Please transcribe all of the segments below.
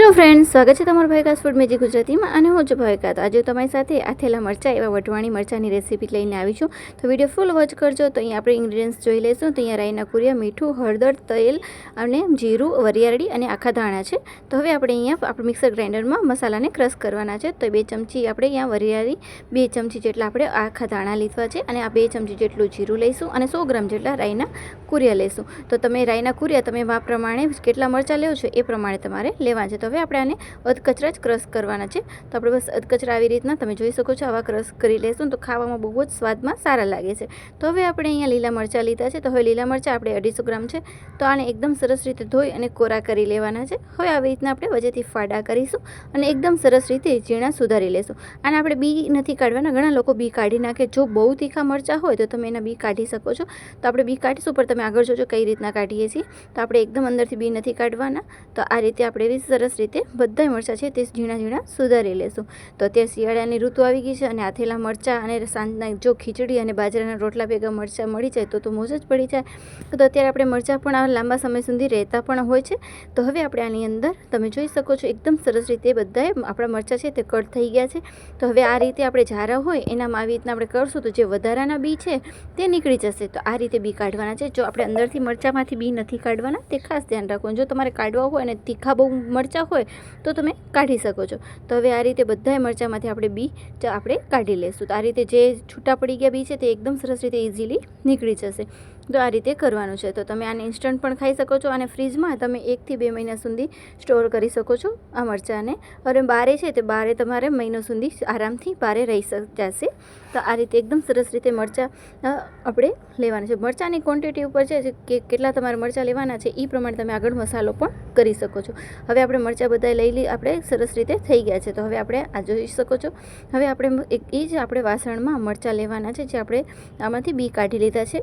Hello friends સ્વાગત છે તમારું ભાઈકાસ ફૂડ મેજી ગુજરાતીમાં અને હું છું ભાઈકા તો આજે તમારી સાથે આથેલા મરચાં એવા વઢવાણી મરચાંની રેસીપી લઈને આવી છું. તો વીડિયો ફૂલ વોચ કરજો. તો અહીંયા આપણે ઇન્ગ્રીડિયન્ટ્સ જોઈ લઈશું. તો અહીંયા રાઈના કુરિયા, મીઠું, હળદર, તેલ અને જીરું, વરિયાળી અને આખા ધાણા છે. તો હવે આપણે અહીંયા આપણે મિક્સર ગ્રાઇન્ડરમાં મસાલાને ક્રશ કરવાના છે. તો બે ચમચી આપણે અહીંયા વરિયાળી, બે ચમચી જેટલા આપણે આખા ધાણા લીધવા છે અને આ બે ચમચી જેટલું જીરું લઈશું અને સો ગ્રામ જેટલા રાઈના કુરિયા લઈશું. તો તમે રાઈના કુરિયા તમે આ પ્રમાણે કેટલા મરચાં લેવો છો એ પ્રમાણે તમારે લેવા છે. તો હવે આપણે આને અધકચરા જ ક્રશ કરવાના છે. તો આપણે બસ અધકચરા આવી રીતના તમે જોઈ શકો છો આવા ક્રશ કરી લેશું તો ખાવામાં બહુ જ સ્વાદમાં સારા લાગે છે. તો હવે આપણે અહીંયા લીલા મરચાં લીધા છે. તો હવે લીલા મરચાં આપણે અઢીસો ગ્રામ છે. તો આને એકદમ સરસ રીતે ધોઈ અને કોરા કરી લેવાના છે. હવે આવી રીતના આપણે વચ્ચેથી ફાડા કરીશું અને એકદમ સરસ રીતે ઝીણા સુધારી લેશું. અને આપણે બી નથી કાઢવાના. ઘણા લોકો બી કાઢી નાખે. જો બહુ તીખા મરચાં હોય તો તમે એના બી કાઢી શકો છો. તો આપણે બી કાઢીશું. પણ તમે આગળ જોજો કઈ રીતના કાઢીએ છીએ. તો આપણે એકદમ અંદરથી બી નથી કાઢવાના. તો આ રીતે આપણે એવી સરસ રીતે બધાય મરચાં છે તે ઝીણા ઝીણા સુધારી લેશું. તો અત્યારે શિયાળાની ઋતુ આવી ગઈ છે અને આથેલા મરચાં અને સાંજના જો ખીચડી અને બાજરાના રોટલા ભેગા મરચાં મળી જાય તો તો મોજ જ પડી જાય. તો અત્યારે આપણે મરચાં પણ લાંબા સમય સુધી રહેતા પણ હોય છે. તો હવે આપણે આની અંદર તમે જોઈ શકો છો એકદમ સરસ રીતે બધાએ આપણા મરચાં છે તે કટ થઈ ગયા છે. તો હવે આ રીતે આપણે ઝારા હોય એનામાં આવી રીતના આપણે કરશું તો જે વધારાના બી છે તે નીકળી જશે. તો આ રીતે બી કાઢવાના છે. જો આપણે અંદરથી મરચાંમાંથી બી નથી કાઢવાના તે ખાસ ધ્યાન રાખવાનું. જો તમારે કાઢવા હોય અને તીખા બહુ મરચાં હોય તો તમે કાઢી શકો છો. તો હવે આ રીતે બધાય મરચાંમાંથી આપણે બી આપણે કાઢી લઈશું તો આ રીતે જે છૂટા પડી ગયા બી છે તે એકદમ સરસ રીતે ઇઝીલી નીકળી જશે. તો આ રીતે કરવાનું છે. તો તમે આને ઇન્સ્ટન્ટ પણ ખાઈ શકો છો અને ફ્રીજમાં તમે એકથી બે મહિના સુધી સ્ટોર કરી શકો છો આ મરચાંને. અને બારે છે તે બારે તમારે મહિનો સુધી આરામથી બારે રહી જશે. તો આ રીતે એકદમ સરસ રીતે મરચાં આપણે લેવાના છે. મરચાંની ક્વોન્ટિટી ઉપર છે કે કેટલા તમારે મરચાં લેવાના છે એ પ્રમાણે તમે આગળ મસાલો પણ કરી શકો છો. હવે આપણે મરચાં બધા લઈ લઈ આપણે સરસ રીતે થઈ ગયા છે. તો હવે આપણે આ જોઈ શકો છો. હવે આપણે એ જ આપણે વાસણમાં મરચાં લેવાના છે જે આપણે આમાંથી બી કાઢી લીધા છે.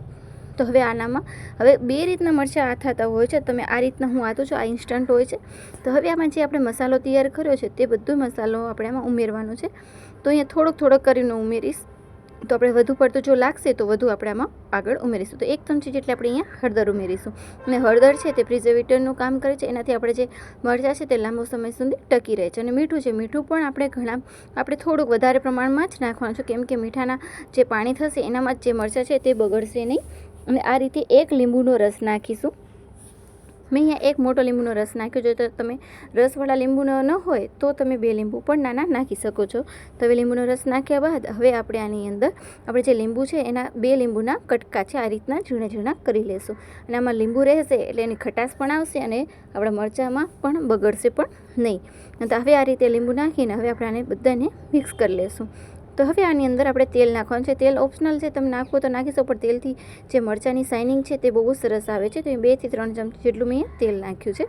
તો હવે આનામાં હવે બે રીતના મરચાં આ હોય છે. તમે આ રીતના હું આતું છું, આ ઇન્સ્ટન્ટ હોય છે. તો હવે આમાં જે આપણે મસાલો તૈયાર કર્યો છે તે બધો મસાલો આપણે આમાં ઉમેરવાનો છે. તો અહીંયા થોડોક થોડોક કરીને ઉમેરીશ. તો આપણે વધુ પડતું જો લાગશે તો વધુ આપણે આમાં આગળ ઉમેરીશું. તો એક ચમચી જેટલી આપણે અહીંયા હળદર ઉમેરીશું. અને હળદર છે તે પ્રિઝર્વેટરનું કામ કરે છે. એનાથી આપણે જે મરચાં છે તે લાંબો સમય સુધી ટકી રહે છે. અને મીઠું છે, મીઠું પણ આપણે ઘણા, આપણે થોડુંક વધારે પ્રમાણમાં જ નાખવાનું છે. કેમ કે મીઠાના જે પાણી થશે એનામાં જ જે મરચાં છે તે બગડશે નહીં. અને આ રીતે એક લીંબુનો રસ નાખીશું. મેં અહીંયા એક મોટો લીંબુનો રસ નાખ્યો. જો તો તમે રસવાળા લીંબુનો ન હોય તો તમે બે લીંબુ પણ નાના નાખી શકો છો. તો હવે લીંબુનો રસ નાખ્યા બાદ હવે આપણે આની અંદર આપણે જે લીંબુ છે એના બે લીંબુના કટકા છે આ રીતના ઝીણા ઝીણા કરી લેશું. અને આમાં લીંબુ રહેશે એટલે એની ખટાશ પણ આવશે અને આપણા મરચાંમાં પણ બગડશે પણ નહીં. તો હવે આ રીતે લીંબુ નાખીને હવે આપણે આને બધાને મિક્સ કરી લેશું. તો હવે આની અંદર આપણે તેલ નાખવાનું છે. તેલ ઓપ્શનલ છે, તમે નાખો તો નાખી શકો, પણ તેલથી જે મરચાંની શાઇનિંગ છે તે બહુ સરસ આવે છે. તો એ બેથી ત્રણ ચમચી જેટલું મેં તેલ નાખ્યું છે.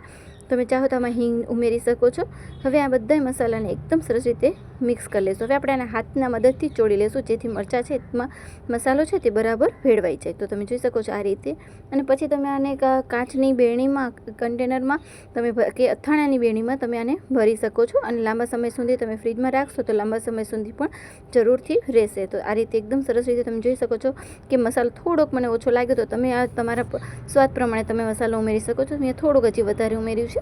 તમે ચાહો તો આમાં હિંગ ઉમેરી શકો છો. હવે આ બધા મસાલાને એકદમ સરસ રીતે મિક્સ કરી લેશું હવે આપણે આના હાથના મદદથી ચોળી લેશું જેથી મરચાં છે એમાં મસાલો છે તે બરાબર ભેળવાઈ જાય. તો તમે જોઈ શકો છો આ રીતે. અને પછી તમે આને કાચની બેણીમાં, કન્ટેનરમાં, તમે કે અથાણાની બેણીમાં તમે આને ભરી શકો છો. અને લાંબા સમય સુધી તમે ફ્રીજમાં રાખશો તો લાંબા સમય સુધી પણ જરૂરથી રહેશે. તો આ રીતે એકદમ સરસ રીતે તમે જોઈ શકો છો કે મસાલો થોડોક મને ઓછો લાગ્યો તો તમે આ તમારા સ્વાદ પ્રમાણે તમે મસાલો ઉમેરી શકો છો. મેં થોડુંક હજી વધારે ઉમેર્યું છે.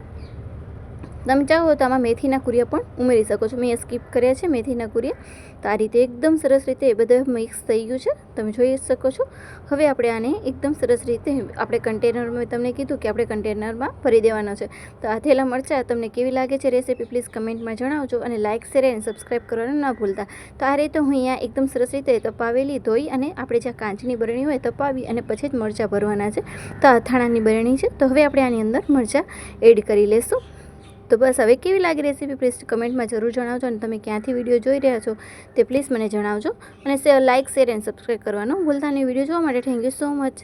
તમે ચાહો તો આમાં મેથીના કુરિયા પણ ઉમેરી શકો છો. મેં સ્કીપ કર્યા છે મેથીના કુરિયા. તો આ રીતે એકદમ સરસ રીતે એ બધું મિક્સ થઈ ગયું છે. તમે જોઈ શકો છો. હવે આપણે આને એકદમ સરસ રીતે આપણે કન્ટેનરમાં તમને કીધું કે આપણે કન્ટેનરમાં ભરી દેવાનો છે. તો આથેલા મરચાં તમને કેવી લાગે છે રેસીપી પ્લીઝ કમેન્ટમાં જણાવજો અને લાઇક શેર અને સબસ્ક્રાઈબ કરવાનું ન ભૂલતા. તો આ રીતે હું અહીંયા એકદમ સરસ રીતે તપાવેલી ધોઈ અને આપણે જ્યાં કાચની બરણી હોય તપાવી અને પછી જ મરચાં ભરવાના છે. તો અથાણાની બરણી છે. તો હવે આપણે આની અંદર મરચાં એડ કરી લેશું. તો બસ હવે કેવી લાગી રેસીપી પ્લીઝ કમેન્ટમાં જરૂર જણાવજો અને તમે ક્યાંથી વીડિયો જોઈ રહ્યા છો તે પ્લીઝ મને જણાવજો. અને લાઇક શેર એન્ડ સબસ્ક્રાઈબ કરવાનું ભૂલતા વીડિયો જોવા માટે થેન્ક યુ સો મચ